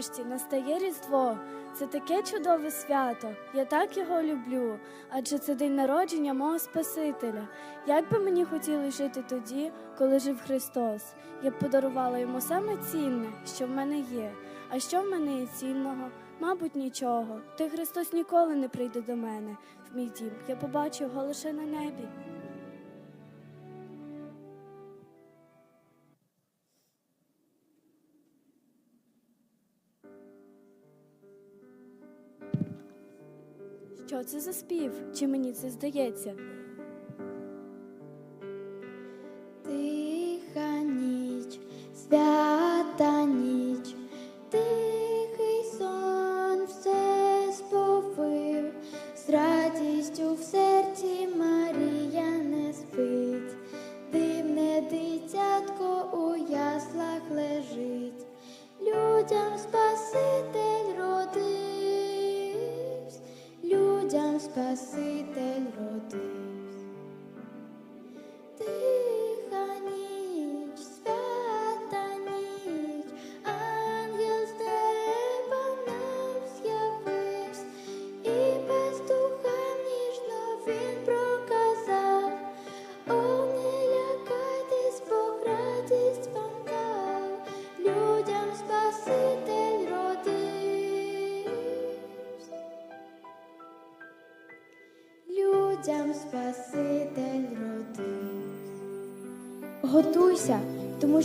нарешті настає Різдво. Це таке чудове свято. Я так його люблю, адже це день народження мого Спасителя. Як би мені хотілося жити тоді, коли жив Христос, я б подарувала йому саме цінне, що в мене є. А що в мене є цінного? Мабуть, нічого. Той Христос ніколи не прийде до мене в мій дім. Я побачу його лише на небі. Що це за спів? Чи мені це здається?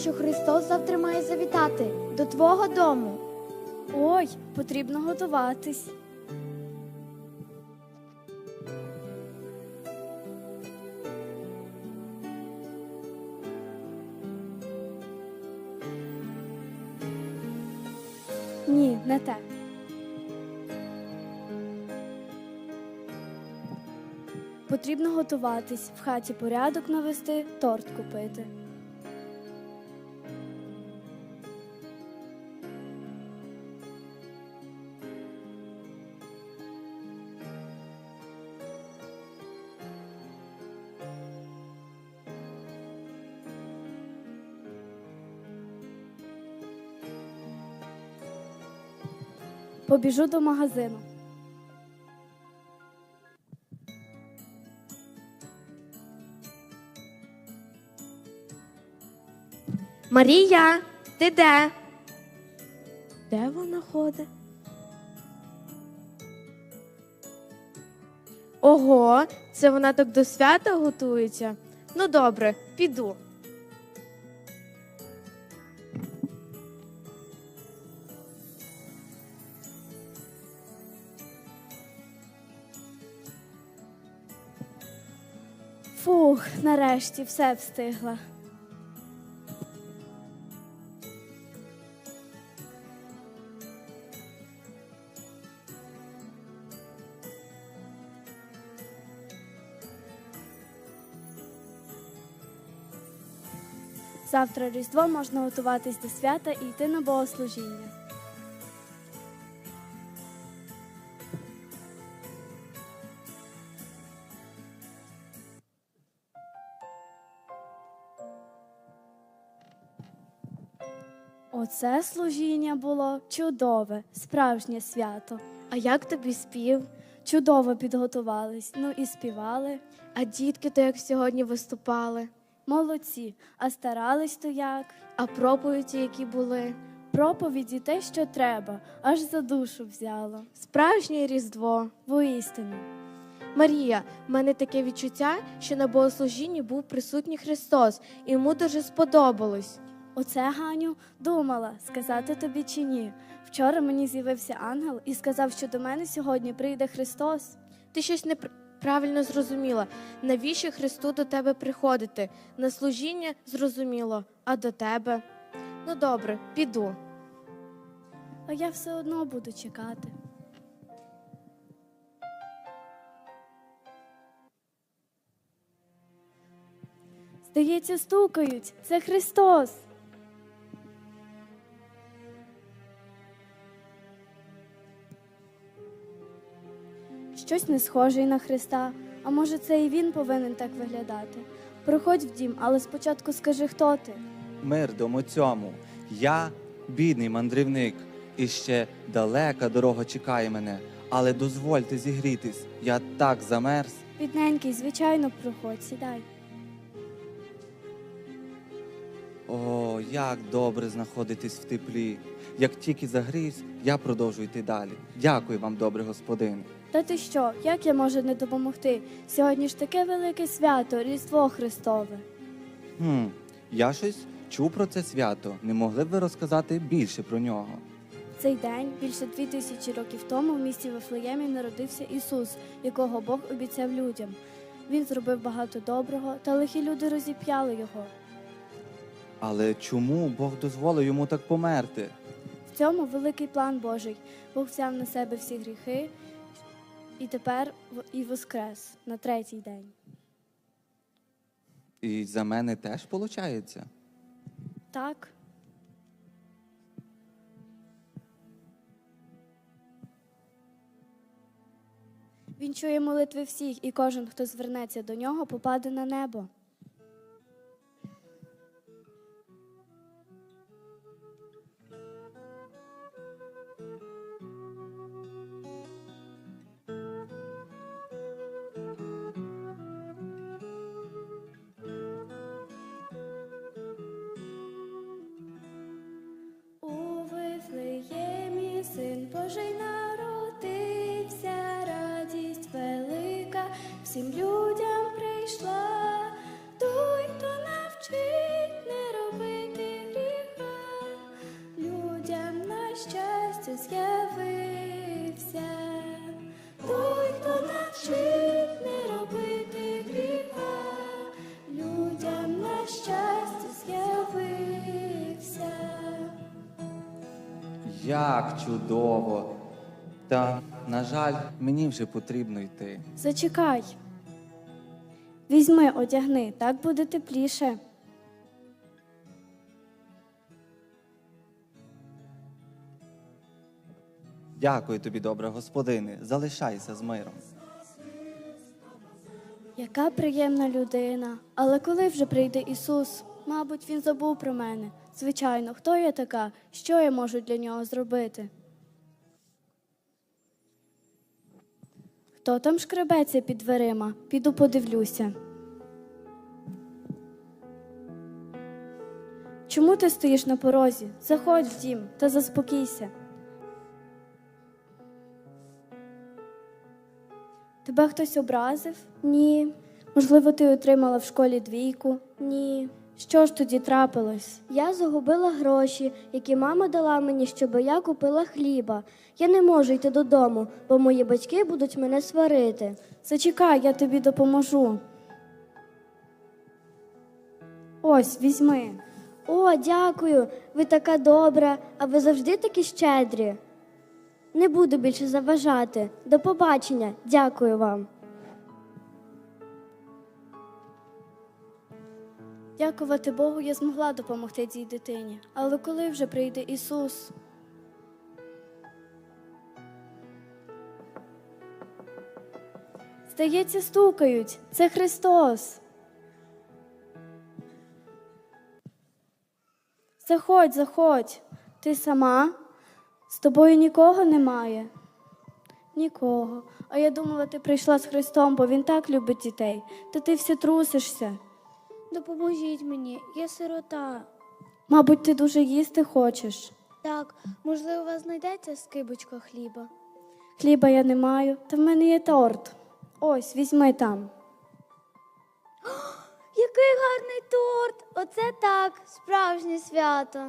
Що Христос завтра має завітати до твого дому. Ой, потрібно готуватись. Ні, не те. Потрібно готуватись, в хаті порядок навести, торт купити. Побіжу до магазину. Марія, ти де? Де вона ходить? Ого, це вона так до свята готується. Ну добре, піду. Нарешті все встигла. Завтра Різдво можна готуватись до свята і йти на богослужіння. Оце служіння було чудове, справжнє свято. А як тобі спів? Чудово підготувались, ну і співали. А дітки то як сьогодні виступали? Молодці, а старались то як. А проповіді, які були? Проповіді те, що треба, аж за душу взяло. Справжнє Різдво. Воістину. Марія, в мене таке відчуття, що на богослужінні був присутній Христос, і йому дуже сподобалось. Оце, Ганю, думала, сказати тобі чи ні. Вчора мені з'явився ангел і сказав, що до мене сьогодні прийде Христос. Ти щось неправильно зрозуміла. Навіщо Христу до тебе приходити? На служіння зрозуміло, а до тебе? Ну добре, піду. А я все одно буду чекати. Здається, стукають. Це Христос. Щось не схожий на Христа. А може, це і він повинен так виглядати. Проходь в дім, але спочатку скажи, хто ти. Мир дому цьому. Я бідний мандрівник. І ще далека дорога чекає мене, але дозвольте зігрітись. Я так замерз. Бідненький, звичайно, проходь, сідай. О, як добре знаходитись в теплі. Як тільки загрівсь, я продовжу йти далі. Дякую вам, добрий господин. Та ти що, як я можу не допомогти? Сьогодні ж таке велике свято, Різдво Христове. Хм, я щось чув про це свято. Не могли б ви розказати більше про нього? Цей день більше дві тисячі років тому в місті Вифлеємі народився Ісус, якого Бог обіцяв людям. Він зробив багато доброго, та лихі люди розіп'яли його. Але чому Бог дозволив йому так померти? В цьому великий план Божий. Бог взяв на себе всі гріхи і тепер і воскрес на третій день. І за мене теж виходить? Так, він чує молитви всіх, і кожен, хто звернеться до нього, попаде на небо. Як чудово! Та, на жаль, мені вже потрібно йти. Зачекай. Візьми, одягни, так буде тепліше. Дякую тобі, добре, господине. Залишайся з миром. Яка приємна людина. Але коли вже прийде Ісус? Мабуть, він забув про мене. Звичайно, хто я така? Що я можу для нього зробити? Хто там шкребеться під дверима? Піду подивлюся. Чому ти стоїш на порозі? Заходь в дім та заспокійся. Тебе хтось образив? Ні. Можливо, ти отримала в школі двійку? Ні. Що ж тоді трапилось? Я загубила гроші, які мама дала мені, щоб я купила хліба. Я не можу йти додому, бо мої батьки будуть мене сварити. Зачекай, я тобі допоможу. Ось, візьми. О, дякую, ви така добра, а ви завжди такі щедрі. Не буду більше заважати. До побачення, дякую вам. Дякувати Богу, я змогла допомогти цій дитині. Але коли вже прийде Ісус? Здається, стукають. Це Христос. Заходь, заходь. Ти сама? З тобою нікого немає? Нікого. А я думала, ти прийшла з Христом, бо Він так любить дітей. Та ти все трусишся. Допоможіть мені, я сирота. Мабуть, ти дуже їсти хочеш. Так, можливо, у вас знайдеться скибочка хліба. Хліба я не маю, та в мене є торт. Ось, візьми там. Який гарний торт! Оце так, справжнє свято.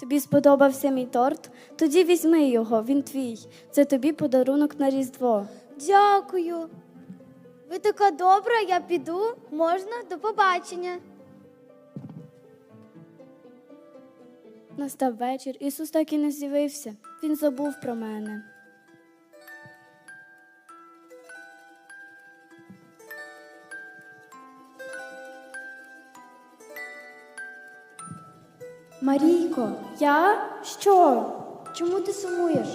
Тобі сподобався мій торт? Тоді візьми його, він твій. Це тобі подарунок на Різдво. Дякую. Ви така добра, я піду. Можна до побачення. Настав вечір, Ісус так і не з'явився. Він забув про мене. Марійко, Я? Що? чому ти сумуєш?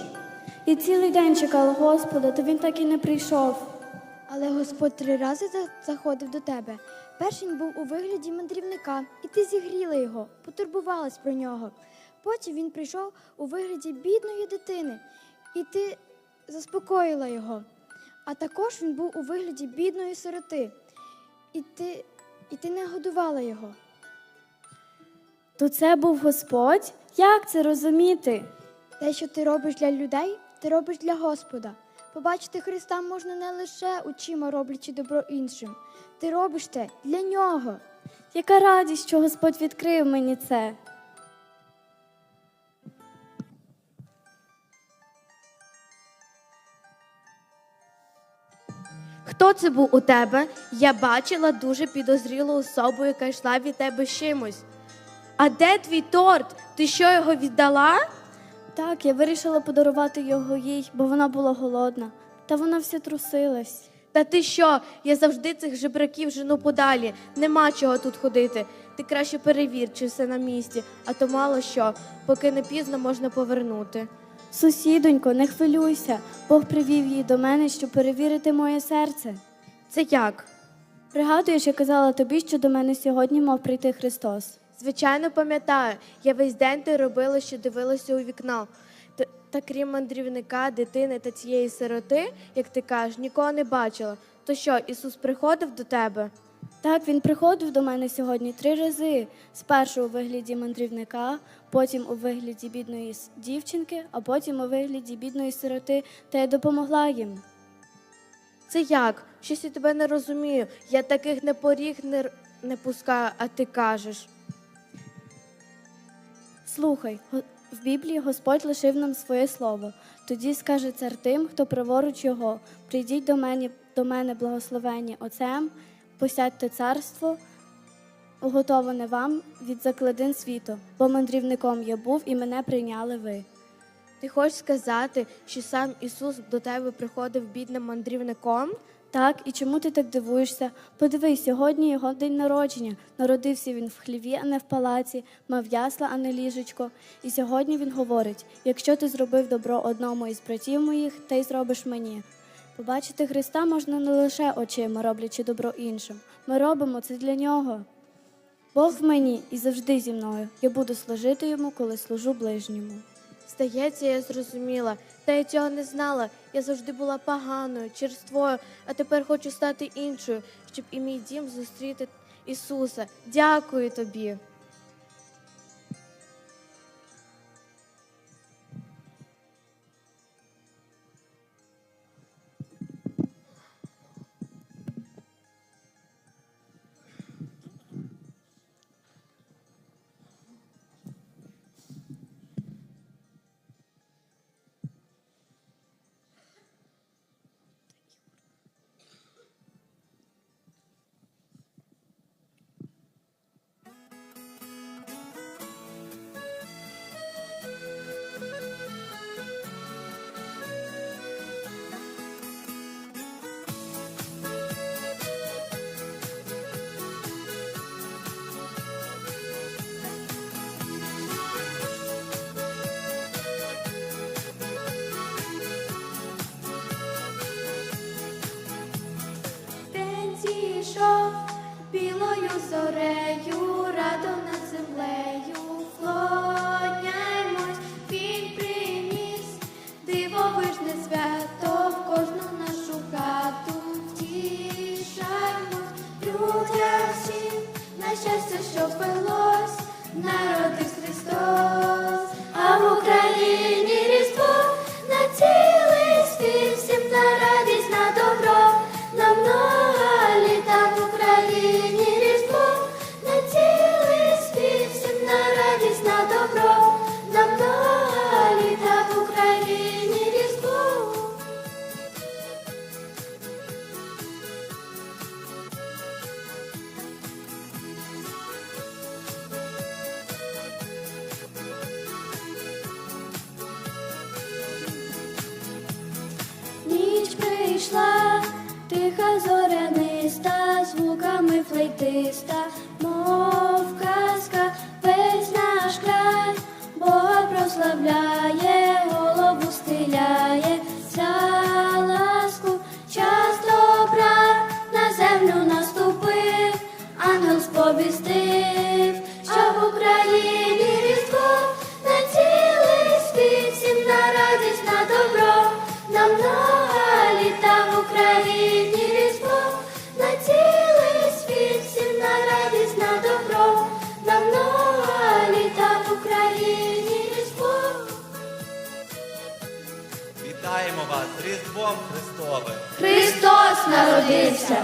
Я цілий день чекала Господа, та він так і не прийшов. Але Господь три рази заходив до тебе. Перший був у вигляді мандрівника, і ти зігріла його, потурбувалась про нього. Потім він прийшов у вигляді бідної дитини, і ти заспокоїла його. А також він був у вигляді бідної сироти, і ти, і ти не годувала його. То це був Господь? Як це розуміти? Те, що ти робиш для людей, ти робиш для Господа. Побачити Христа можна не лише очима роблячи добро іншим. Ти робиш те для нього. Яка радість, що Господь відкрив мені це. Хто це був у тебе? Я бачила дуже підозрілу особу, яка йшла від тебе з чимось. А де твій торт? Ти що його віддала? Так, я вирішила подарувати його їй, бо вона була голодна. Та вона вся трусилась. Та ти що? Я завжди цих жебраків жену подалі. Нема чого тут ходити. Ти краще перевір, чи все на місці, а то мало що, поки не пізно можна повернути. Сусідонько, не хвилюйся. Бог привів її до мене, щоб перевірити моє серце. Це як? Пригадуєш, я казала тобі, що до мене сьогодні мав прийти Христос. Звичайно, пам'ятаю. Я весь день ти робила, що дивилася у вікно. Та, та крім мандрівника, дитини та цієї сироти, як ти кажеш, нікого не бачила. То що, Ісус приходив до тебе? Так, він приходив до мене сьогодні три рази. Спершу у вигляді мандрівника, потім у вигляді бідної дівчинки, а потім у вигляді бідної сироти, та я допомогла їм. Це як? Щось я тебе не розумію. Я таких не поріг не, не пускаю, а ти кажеш. Слухай, в Біблії Господь лишив нам своє слово. Тоді скаже цар тим, хто праворуч його: прийдіть до мене, до мене благословені Отцем, посядьте царство, уготоване вам від закладин світу, бо мандрівником я був і мене прийняли ви. Ти хочеш сказати, що сам Ісус до тебе приходив бідним мандрівником? Так, і чому ти так дивуєшся? Подивись, сьогодні його день народження. Народився він в хліві, а не в палаці, мав ясла, а не ліжечко. І сьогодні він говорить: якщо ти зробив добро одному із братів моїх, та й зробиш мені. Побачити Христа можна не лише очима, роблячи добро іншим. Ми робимо це для нього. Бог в мені і завжди зі мною. Я буду служити йому, коли служу ближньому. Здається, я зрозуміла. Та я цього не знала. Я завжди була поганою, черствою, а тепер хочу стати іншою, щоб і мій дім зустріти Ісуса. Дякую тобі. Зоряниста, звуками флейтиста, Різдвом Христовим! Христос народився.